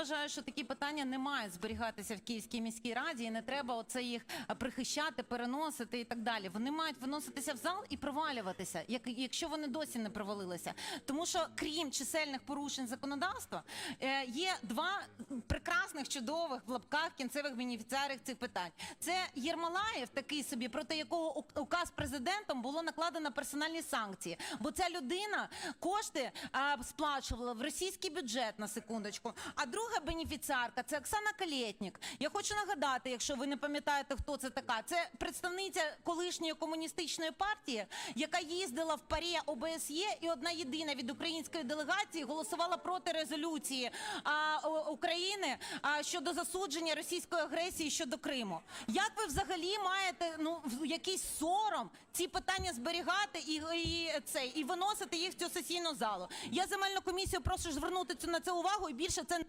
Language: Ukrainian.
вважаю, що такі питання не мають зберігатися в Київській міській раді, і не треба оце їх прихищати, переносити і так далі. Вони мають виноситися в зал і провалюватися, як якщо вони досі не провалилися. Тому що крім чисельних порушень законодавства, е, є два прекрасних, чудових в лапках кінцевих бенефіціарів цих питань. Це Єрмолаєв, такий собі, проти якого указ президентом було накладено персональні санкції. Бо ця людина кошти а, сплачувала в російський бюджет на секундочку. А друга бенефіціарка це Оксана Калєтнік. Я хочу нагадати, якщо ви не пам'ятаєте, хто це така. Це представниця колишньої комуністичної партії, яка їздила в парі ОБСЄ, і одна єдина від української делегації голосувала проти резолюції а, України а, щодо засудження російської агресії щодо Криму. Як ви взагалі маєте ну якийсь сором ці питання зберігати і, і це і виносити їх в цю сесійну залу? Я земельну комісію прошу звернути цю на це увагу і більше це.